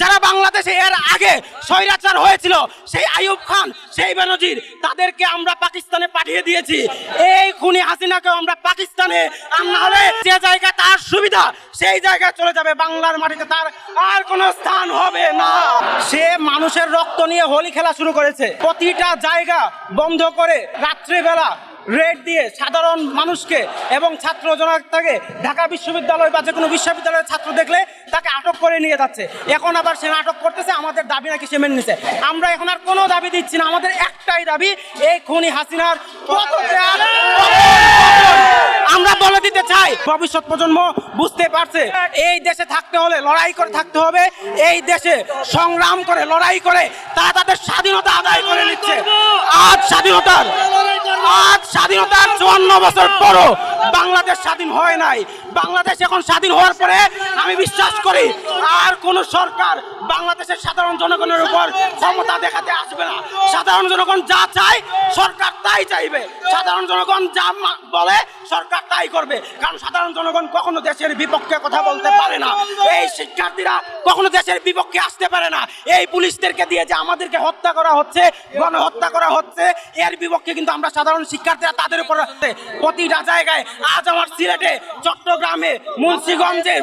যারা বাংলাদেশে এর আগে স্বৈরাচার হয়েছিল, সেই আইয়ুব খান, সেই বেনজির, তাদেরকে আমরা পাকিস্তানে পাঠিয়ে দিয়েছি। এই খুনি হাসিনাকে আমরা পাকিস্তানে আর না হলে যে জায়গা তার সুবিধা, সেই জায়গায় চলে যাবে। বাংলার মাটিতে তার আর কোনো স্থান হবে না। সে মানুষের রক্ত নিয়ে হোলি খেলা শুরু করেছে। প্রতিটা জায়গা বন্ধ করে রাত্রিবেলা রেড দিয়ে সাধারণ মানুষকে এবং ছাত্র জনতাকে ঢাকা বিশ্ববিদ্যালয় বা যে কোনো বিশ্ববিদ্যালয়ের ছাত্র দেখলে তাকে আটক করে নিয়ে যাচ্ছে। এখন আবার সে আটক করতেছে, আমাদের দাবি নাকি সে মেনে নিছে। আমরা এখন আর কোনো দাবি দিচ্ছি না, আমাদের একটাই দাবি, এই খুনি হাসিনার আমরা বলে দিতে চাই, ভবিষ্যৎ প্রজন্ম বুঝতে পারছে, এই দেশে থাকতে হলে, লড়াই করে থাকতে হবে, এই দেশে সংগ্রাম করে, লড়াই করে, তারা তাদের স্বাধীনতা আদায় করে নিচ্ছে। আজ স্বাধীনতার আজ স্বাধীনতার চুয়ান্ন বছর পরও বাংলাদেশ স্বাধীন হয় নাই। বাংলাদেশ এখন স্বাধীন হওয়ার পরে আমি বিশ্বাস করি আর কোন সরকার বাংলাদেশের সাধারণ জনগণের উপর ক্ষমতা দেখাতে আসবে না। সাধারণ জনগণ যা চায় সরকার তাই চাইবে। সাধারণ জনগণ যা বলে, সরকার তাই করবে। কারণ সাধারণ জনগণ কখনো দেশের বিপক্ষে কথা বলতে পারে না। এই শিক্ষার্থীরা কখনো দেশের বিপক্ষে আসতে পারে না। এই পুলিশদেরকে দিয়ে যে আমাদেরকে হত্যা করা হচ্ছে, গণহত্যা করা হচ্ছে, এর বিপক্ষে কিন্তু আমরা সাধারণ শিক্ষার্থীরা তাদের উপর প্রতিটা জায়গায়, আজ আমার সিলেটে, চট্টগ্রামে, মুন্সিগঞ্জে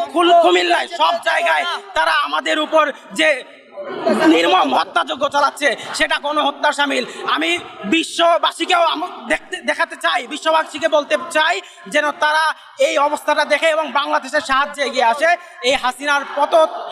কুমিল্লায়, সব জায়গায় তারা আমাদের উপর যে নির্মম হত্যাযোগ্য চালাচ্ছে, সেটা কোনো হত্যা সামিল। আমি বিশ্ববাসীকেও দেখতে দেখাতে চাই, বিশ্ববাসীকে বলতে চাই যেন তারা এই অবস্থাটা দেখে এবং বাংলাদেশের সাহায্যে এগিয়ে আসে। এই হাসিনার পত